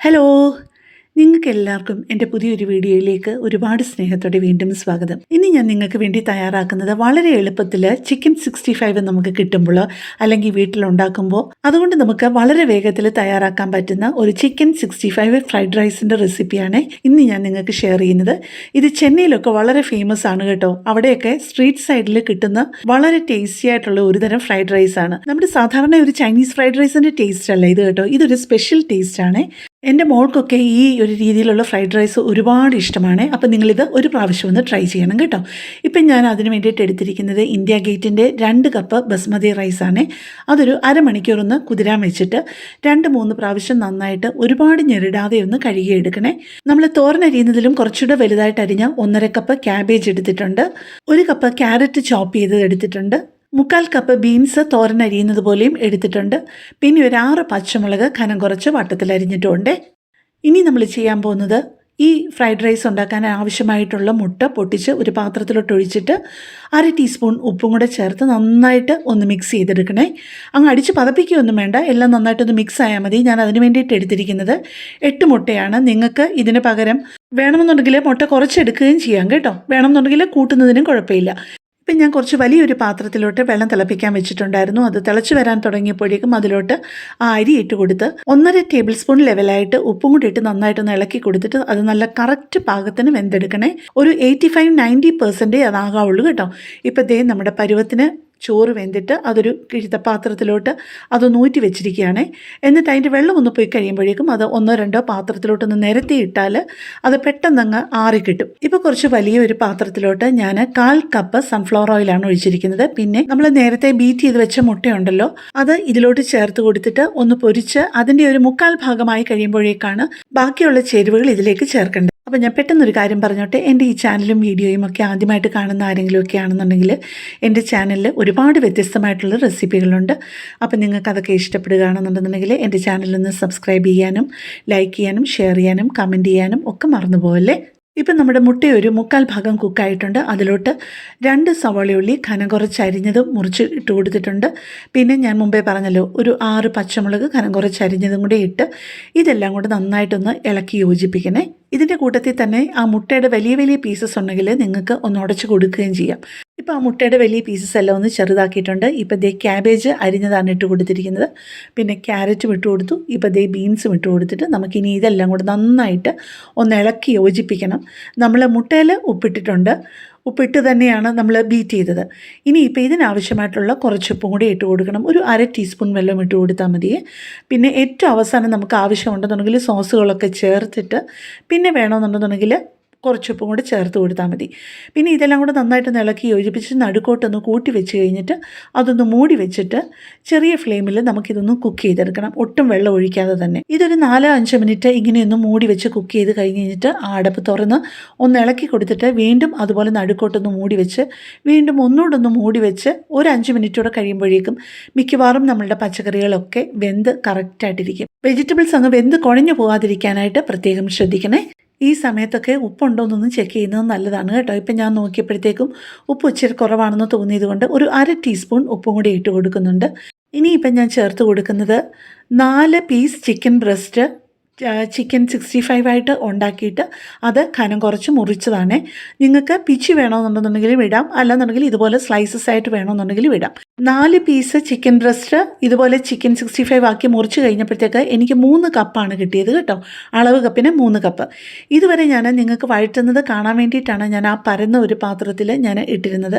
Hello. നിങ്ങൾക്ക് എല്ലാവർക്കും എന്റെ പുതിയൊരു വീഡിയോയിലേക്ക് ഒരുപാട് സ്നേഹത്തോടെ വീണ്ടും സ്വാഗതം. ഇനി ഞാൻ നിങ്ങൾക്ക് വേണ്ടി തയ്യാറാക്കുന്നത് വളരെ എളുപ്പത്തിൽ ചിക്കൻ സിക്സ്റ്റി ഫൈവ് നമുക്ക് കിട്ടുമ്പോൾ അല്ലെങ്കിൽ വീട്ടിലുണ്ടാക്കുമ്പോൾ അതുകൊണ്ട് നമുക്ക് വളരെ വേഗത്തിൽ തയ്യാറാക്കാൻ പറ്റുന്ന ഒരു ചിക്കൻ സിക്സ്റ്റി ഫൈവ് ഫ്രൈഡ് റൈസിന്റെ റെസിപ്പിയാണ് ഇന്ന് ഞാൻ നിങ്ങൾക്ക് ഷെയർ ചെയ്യുന്നത്. ഇത് ചെന്നൈയിലൊക്കെ വളരെ ഫേമസ് ആണ് കേട്ടോ. അവിടെയൊക്കെ സ്ട്രീറ്റ് സൈഡിൽ കിട്ടുന്ന വളരെ ടേസ്റ്റി ആയിട്ടുള്ള ഒരു തരം ഫ്രൈഡ് റൈസ് ആണ്. നമ്മുടെ സാധാരണ ഒരു ചൈനീസ് ഫ്രൈഡ് റൈസിന്റെ ടേസ്റ്റ് അല്ല ഇത് കേട്ടോ. ഇതൊരു സ്പെഷ്യൽ ടേസ്റ്റ് ആണ്. എന്റെ മോൾക്കൊക്കെ ഈ ഒരു രീതിയിലുള്ള ഫ്രൈഡ് റൈസ് ഒരുപാട് ഇഷ്ടമാണ്. അപ്പോൾ നിങ്ങളിത് ഒരു പ്രാവശ്യം ഒന്ന് ട്രൈ ചെയ്യണം കേട്ടോ. ഇപ്പം ഞാൻ അതിന് വേണ്ടിയിട്ട് എടുത്തിരിക്കുന്നത് ഇന്ത്യ ഗേറ്റിന്റെ രണ്ട് കപ്പ് ബസ്മതി റൈസാണ്. അതൊരു അരമണിക്കൂർ ഒന്ന് കുതിരാൻ വെച്ചിട്ട് രണ്ട് മൂന്ന് പ്രാവശ്യം നന്നായിട്ട് ഒരുപാട് ഞെരിടാതെ ഒന്ന് കഴുകിയെടുക്കണേ നമ്മൾ തോരനരിയുന്നതിലും കുറച്ചുകൂടെ വലുതായിട്ട് അരിഞ്ഞ ഒന്നര കപ്പ് ക്യാബേജ് എടുത്തിട്ടുണ്ട്. ഒരു കപ്പ് ക്യാരറ്റ് ചോപ്പ് ചെയ്തത് എടുത്തിട്ടുണ്ട്. മുക്കാൽ കപ്പ് ബീൻസ് തോരൻ അരിയുന്നത് പോലെയും എടുത്തിട്ടുണ്ട്. പിന്നെ ഒരു ആറ് പച്ചമുളക് കനം കുറച്ച് വട്ടത്തിൽ അരിഞ്ഞിട്ടുണ്ട്. ഇനി നമ്മൾ ചെയ്യാൻ പോകുന്നത് ഈ ഫ്രൈഡ് റൈസ് ഉണ്ടാക്കാൻ ആവശ്യമായിട്ടുള്ള മുട്ട പൊട്ടിച്ച് ഒരു പാത്രത്തിലോട്ട് ഒഴിച്ചിട്ട് അര ടീസ്പൂൺ ഉപ്പും കൂടെ ചേർത്ത് നന്നായിട്ട് ഒന്ന് മിക്സ് ചെയ്തെടുക്കണേ. അങ്ങ് അടിച്ച് പതപ്പിക്കുകയൊന്നും വേണ്ട. എല്ലാം നന്നായിട്ടൊന്ന് മിക്സ് ആയാൽ മതി. ഞാൻ അതിന് വേണ്ടിയിട്ട് എടുത്തിരിക്കുന്നത് എട്ട് മുട്ടയാണ്. നിങ്ങൾക്ക് ഇതിന് പകരം വേണമെന്നുണ്ടെങ്കിൽ മുട്ട കുറച്ചെടുക്കുകയും ചെയ്യാം കേട്ടോ. വേണമെന്നുണ്ടെങ്കിൽ കൂട്ടുന്നതിനും കുഴപ്പമില്ല. ഇപ്പം ഞാൻ കുറച്ച് വലിയൊരു പാത്രത്തിലോട്ട് വെള്ളം തിളപ്പിക്കാൻ വെച്ചിട്ടുണ്ടായിരുന്നു. അത് തിളച്ച് വരാൻ തുടങ്ങിയപ്പോഴേക്കും അതിലോട്ട് ആ അരി ഇട്ട് കൊടുത്ത് ഒന്നര ടേബിൾ സ്പൂൺ ലെവലായിട്ട് ഉപ്പും കൂടി ഇട്ട് നന്നായിട്ടൊന്ന് ഇളക്കി കൊടുത്തിട്ട് അത് നല്ല കറക്റ്റ് പാകത്തിന് വെന്തെടുക്കണേ. ഒരു എയ്റ്റി ഫൈവ് നയന്റി പെർസെന്റേ അതാകാവുള്ളൂ കേട്ടോ. ഇപ്പം ദേ നമ്മുടെ പരുവത്തിന് ചോറ് വെന്തിട്ട് അതൊരു കിഴുത്ത പാത്രത്തിലോട്ട് അത് നൂറ്റി വെച്ചിരിക്കുകയാണ്. എന്നിട്ട് അതിന്റെ വെള്ളം ഒന്ന് പോയി കഴിയുമ്പോഴേക്കും അത് ഒന്നോ രണ്ടോ പാത്രത്തിലോട്ടൊന്ന് നിരത്തി ഇട്ടാൽ അത് പെട്ടെന്നങ്ങ് ആറിക്കിട്ടും. ഇപ്പോൾ കുറച്ച് വലിയൊരു പാത്രത്തിലോട്ട് ഞാൻ കാൽ കപ്പ് സൺഫ്ലവർ ഓയിലാണ് ഒഴിച്ചിരിക്കുന്നത്. പിന്നെ നമ്മൾ നേരത്തെ ബീറ്റ് ചെയ്ത് വെച്ച മുട്ടയുണ്ടല്ലോ അത് ഇതിലോട്ട് ചേർത്ത് കൊടുത്തിട്ട് ഒന്ന് പൊരിച്ച് അതിന്റെ ഒരു മുക്കാൽ ഭാഗമായി കഴിയുമ്പോഴേക്കാണ് ബാക്കിയുള്ള ചേരുവകൾ ഇതിലേക്ക് ചേർക്കേണ്ടത്. അപ്പോൾ ഞാൻ പെട്ടെന്നൊരു കാര്യം പറഞ്ഞോട്ടെ. എന്റെ ഈ ചാനലും വീഡിയോയും ഒക്കെ ആദ്യമായിട്ട് കാണുന്ന ആരെങ്കിലും ഒക്കെ ആണെന്നുണ്ടെങ്കിൽ എന്റെ ചാനലിൽ ഒരുപാട് വ്യത്യസ്തമായിട്ടുള്ള റെസിപ്പികളുണ്ട് അപ്പോൾ നിങ്ങൾക്ക് അതൊക്കെ ഇഷ്ടപ്പെടുകയാണെന്നുണ്ടെന്നുണ്ടെങ്കിൽ എന്റെ ചാനലിൽ നിന്ന് സബ്സ്ക്രൈബ് ചെയ്യാനും ലൈക്ക് ചെയ്യാനും ഷെയർ ചെയ്യാനും കമന്റ് ചെയ്യാനും ഒക്കെ മറന്നു പോകല്ലേ ഇപ്പം നമ്മുടെ മുട്ട ഒരു മുക്കാൽ ഭാഗം കുക്കായിട്ടുണ്ട് അതിലോട്ട് രണ്ട് സവാളയുള്ളി കനം കുറച്ച് അരിഞ്ഞതും മുറിച്ച് ഇട്ട് കൊടുത്തിട്ടുണ്ട്. പിന്നെ ഞാൻ മുമ്പേ പറഞ്ഞല്ലോ ഒരു ആറ് പച്ചമുളക് കനം കുറച്ച് അരിഞ്ഞതും കൂടി ഇട്ട് ഇതെല്ലാം കൂടെ നന്നായിട്ടൊന്ന് ഇളക്കി യോജിപ്പിക്കണേ. ഇതിന്റെ കൂട്ടത്തിൽ തന്നെ ആ മുട്ടയുടെ വലിയ വലിയ പീസസ് ഉണ്ടെങ്കിൽ നിങ്ങൾക്ക് ഒന്ന് ഉടച്ച് കൊടുക്കുകയും ചെയ്യാം. ഇപ്പോൾ ആ മുട്ടയുടെ വലിയ പീസസ് എല്ലാം ഒന്ന് ചെറുതാക്കിയിട്ടുണ്ട്. ഇപ്പോൾ ദേ ക്യാബേജ് അരിഞ്ഞതാണ് ഇട്ട് കൊടുത്തിരിക്കുന്നത്. പിന്നെ ക്യാരറ്റും ഇട്ട് കൊടുത്തു. ഇപ്പോൾ ദേ ബീൻസും ഇട്ട് കൊടുത്തിട്ട് നമുക്കിനി ഇതെല്ലാം കൂടെ നന്നായിട്ട് ഒന്ന് ഇളക്കി യോജിപ്പിക്കണം. നമ്മൾ മുട്ടയിൽ ഉപ്പിട്ടിട്ടുണ്ട്. ഉപ്പിട്ട് തന്നെയാണ് നമ്മൾ ബീറ്റ് ചെയ്തത്. ഇനി ഇപ്പോൾ ഇതിനാവശ്യമായിട്ടുള്ള കുറച്ച് ഉപ്പും കൂടി ഇട്ട് കൊടുക്കണം. ഒരു അര ടീസ്പൂൺ വെള്ളം ഇട്ട് കൊടുത്താൽ മതി. പിന്നെ ഏറ്റവും അവസാനം നമുക്ക് ആവശ്യമുണ്ടെന്നുണ്ടെങ്കിൽ സോസുകളൊക്കെ ചേർത്തിട്ട് പിന്നെ വേണമെന്നുണ്ടെന്നുണ്ടെങ്കിൽ കുറച്ച് ഉപ്പും കൂടി ചേർത്ത് കൊടുത്താൽ മതി. പിന്നെ ഇതെല്ലാം കൂടെ നന്നായിട്ട് ഇളക്കി യോജിപ്പിച്ച് നടുക്കോട്ടൊന്ന് കൂട്ടി വെച്ച് കഴിഞ്ഞിട്ട് അതൊന്ന് മൂടി വെച്ചിട്ട് ചെറിയ ഫ്ലെയിമിൽ നമുക്കിതൊന്ന് കുക്ക് ചെയ്തെടുക്കണം. ഒട്ടും വെള്ളം ഒഴിക്കാതെ തന്നെ. ഇതൊരു നാലോ അഞ്ചോ മിനിറ്റ് ഇങ്ങനെയൊന്ന് മൂടി വെച്ച് കുക്ക് ചെയ്ത് കഴിഞ്ഞ് കഴിഞ്ഞിട്ട് ആ അടപ്പ് തുറന്ന് ഒന്ന് ഇളക്കി കൊടുത്തിട്ട് വീണ്ടും അതുപോലെ നടുക്കോട്ടൊന്ന് മൂടി വെച്ച് വീണ്ടും ഒന്നുകൂടെ ഒന്ന് മൂടി വെച്ച് ഒരു അഞ്ച് മിനിറ്റോടെ കഴിയുമ്പോഴേക്കും മിക്കവാറും നമ്മളുടെ പച്ചക്കറികളൊക്കെ വെന്ത് കറക്റ്റായിട്ടിരിക്കും വെജിറ്റബിൾസ് അങ്ങ് വെന്ത് കുഴഞ്ഞു പോകാതിരിക്കാനായിട്ട് പ്രത്യേകം ശ്രദ്ധിക്കണേ. ഈ സമയത്തൊക്കെ ഉപ്പുണ്ടോ എന്നൊന്ന് ചെക്ക് ചെയ്യുന്നത് നല്ലതാണ് കേട്ടോ. ഇപ്പം ഞാൻ നോക്കിയപ്പോഴത്തേക്കും ഉപ്പ് ഇച്ചിരി കുറവാണെന്ന് തോന്നിയത് കൊണ്ട് ഒരു അര ടീസ്പൂൺ ഉപ്പും കൂടി ഇട്ട് കൊടുക്കുന്നുണ്ട്. ഇനിയിപ്പം ഞാൻ ചേർത്ത് കൊടുക്കുന്നത് നാല് piece chicken breast chicken sixty five ആയിട്ട് ഉണ്ടാക്കിയിട്ട് അത് കനം കുറച്ച് മുറിച്ചതാണ്. നിങ്ങൾക്ക് പിച്ചി വേണമെന്നുണ്ടെന്നുണ്ടെങ്കിലും ഇടാം അല്ലെന്നുണ്ടെങ്കിൽ ഇതുപോലെ സ്ലൈസസ് ആയിട്ട് വേണമെന്നുണ്ടെങ്കിലും ഇടാം നാല് പീസ് ചിക്കൻ ബ്രസ്റ്റ് ഇതുപോലെ ചിക്കൻ സിക്സ്റ്റി ഫൈവ് ആക്കി മുറിച്ച് കഴിഞ്ഞപ്പോഴത്തേക്ക് എനിക്ക് മൂന്ന് കപ്പാണ് കിട്ടിയത് കേട്ടോ. അളവ് കപ്പിന് മൂന്ന് കപ്പ് ഇതുവരെ ഞാൻ നിങ്ങൾക്ക് വഴറ്റുന്നത് കാണാൻ വേണ്ടിയിട്ടാണ് ഞാൻ ആ പരന്ന ഒരു പാത്രത്തിൽ ഞാൻ ഇട്ടിരുന്നത്.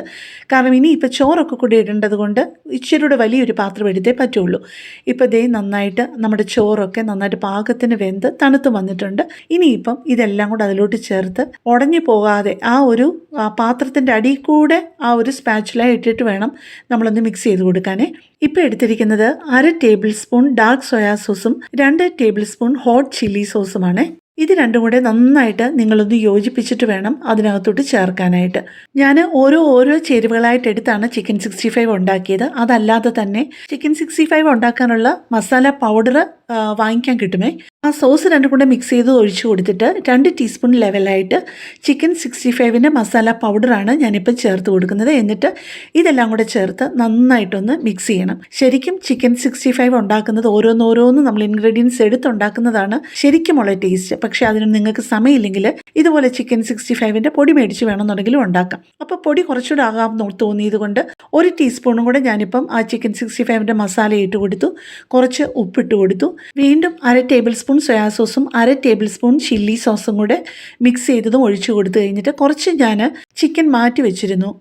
കാരണം ഇനി ഇപ്പോൾ ചോറൊക്കെ കൂടി ഇടേണ്ടത് കൊണ്ട് ഇച്ചിരിയുടെ വലിയൊരു പാത്രം എടുത്തേ പറ്റുള്ളൂ. ഇപ്പോൾ ദേ നന്നായിട്ട് നമ്മുടെ ചോറൊക്കെ നന്നായിട്ട് പാകത്തിന് വെന്ത് തണുത്ത് വന്നിട്ടുണ്ട്. ഇനിയിപ്പം ഇതെല്ലാം കൂടെ അതിലോട്ട് ചേർത്ത് ഉടഞ്ഞു പോകാതെ ആ ഒരു പാത്രത്തിന്റെ അടിയിൽ കൂടെ ആ ഒരു സ്പാച്ചുല ഇട്ടിട്ട് വേണം നമ്മളൊന്ന് മിക്സ് ചെയ്ത് കൊടുക്കാനേ. ഇപ്പോൾ എടുത്തിരിക്കുന്നത് അര ടേബിൾ സ്പൂൺ ഡാർക്ക് സോയാ സോസും രണ്ട് ടേബിൾ സ്പൂൺ ഹോട്ട് ചില്ലി സോസുമാണ്. ഇത് രണ്ടും കൂടെ നന്നായിട്ട് നിങ്ങളൊന്ന് യോജിപ്പിച്ചിട്ട് വേണം അതിനകത്തോട്ട് ചേർക്കാനായിട്ട്. ഞാൻ ഓരോ ഓരോ ചേരുവകളായിട്ട് എടുത്താണ് ചിക്കൻ സിക്സ്റ്റി ഫൈവ് ഉണ്ടാക്കിയത്. അതല്ലാതെ തന്നെ ചിക്കൻ സിക്സ്റ്റി ഫൈവ് ഉണ്ടാക്കാനുള്ള മസാല പൗഡർ വാങ്ങിക്കാൻ കിട്ടുമേ. ആ സോസ് രണ്ടും കൂടെ മിക്സ് ചെയ്ത് ഒഴിച്ചു കൊടുത്തിട്ട് രണ്ട് ടീസ്പൂൺ ലെവലായിട്ട് ചിക്കൻ സിക്സ്റ്റി ഫൈവിന്റെ മസാല പൗഡറാണ് ഞാനിപ്പോൾ ചേർത്ത് കൊടുക്കുന്നത്. എന്നിട്ട് ഇതെല്ലാം കൂടെ ചേർത്ത് നന്നായിട്ടൊന്ന് മിക്സ് ചെയ്യണം. ശരിക്കും ചിക്കൻ സിക്സ്റ്റി ഫൈവ് ഉണ്ടാക്കുന്നത് ഓരോന്നോരോന്ന് നമ്മൾ ഇൻഗ്രീഡിയൻസ് എടുത്തുണ്ടാക്കുന്നതാണ് ശരിക്കുമുള്ള ടേസ്റ്റ് പക്ഷേ അതിന് നിങ്ങൾക്ക് സമയമില്ലെങ്കിൽ ഇതുപോലെ ചിക്കൻ സിക്സ്റ്റി ഫൈവിന്റെ പൊടി മേടിച്ച് വേണമെന്നുണ്ടെങ്കിലും ഉണ്ടാക്കാം. അപ്പോൾ പൊടി കുറച്ചുകൂടെ ആകാം തോന്നിയത് കൊണ്ട് ഒരു ടീസ്പൂണും കൂടെ ഞാനിപ്പം ആ ചിക്കൻ സിക്സ്റ്റി ഫൈവിന്റെ മസാല ഇട്ട് കൊടുത്തു. കുറച്ച് ഉപ്പിട്ട് കൊടുത്തു. വീണ്ടും അര ടേബിൾ സ്പൂൺ സോയാ സോസും അര ടേബിൾ സ്പൂൺ ചില്ലി സോസും കൂടെ മിക്സ് ചെയ്തതും ഒഴിച്ചു കൊടുത്തു കഴിഞ്ഞിട്ട് കുറച്ച് ഞാൻ ചിക്കൻ മാറ്റി വെച്ചിരുന്നു.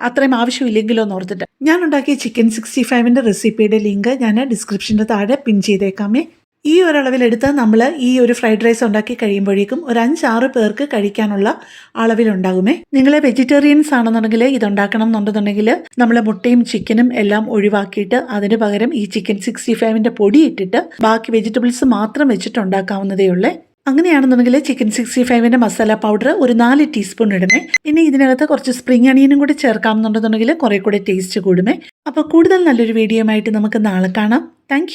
അത്രയും ആവശ്യമില്ലെങ്കിലോ എന്ന് ഓർത്തിട്ട്. ഞാൻ ഉണ്ടാക്കിയ ചിക്കൻ സിക്സ്റ്റി ഫൈവിന്റെ റെസിപ്പിയുടെ ലിങ്ക് ഞാൻ ഡിസ്ക്രിപ്ഷന്റെ താഴെ പിൻ ചെയ്തേക്കാമേ. ഈ ഒരളവിലെടുത്ത് നമ്മൾ ഈ ഒരു ഫ്രൈഡ് റൈസ് ഉണ്ടാക്കി കഴിയുമ്പോഴേക്കും ഒരു അഞ്ചാറ് പേർക്ക് കഴിക്കാനുള്ള അളവിലുണ്ടാകുമേ. നിങ്ങൾ വെജിറ്റേറിയൻസ് ആണെന്നുണ്ടെങ്കിൽ ഇതുണ്ടാക്കണം എന്നുണ്ടെന്നുണ്ടെങ്കിൽ നമ്മൾ മുട്ടയും ചിക്കനും എല്ലാം ഒഴിവാക്കിയിട്ട് അതിന് പകരം ഈ ചിക്കൻ സിക്സ്റ്റി ഫൈവിന്റെ പൊടി ഇട്ടിട്ട് ബാക്കി വെജിറ്റബിൾസ് മാത്രം വെച്ചിട്ട് ഉണ്ടാക്കാവുന്നതേ ഉള്ളേ. അങ്ങനെയാണെന്നുണ്ടെങ്കിൽ ചിക്കൻ സിക്സ്റ്റി ഫൈവിന്റെ മസാല പൗഡർ ഒരു നാല് ടീസ്പൂൺ ഇടണേ പിന്നെ ഇതിനകത്ത് കുറച്ച് സ്പ്രിംഗ് അണിയനും കൂടി ചേർക്കാമെന്നുണ്ടെന്നുണ്ടെങ്കിൽ കുറേ കൂടെ ടേസ്റ്റ് കൂടുമേ. അപ്പോൾ കൂടുതൽ നല്ലൊരു വീഡിയോ ആയിട്ട് നമുക്ക് നാളെ കാണാം. താങ്ക്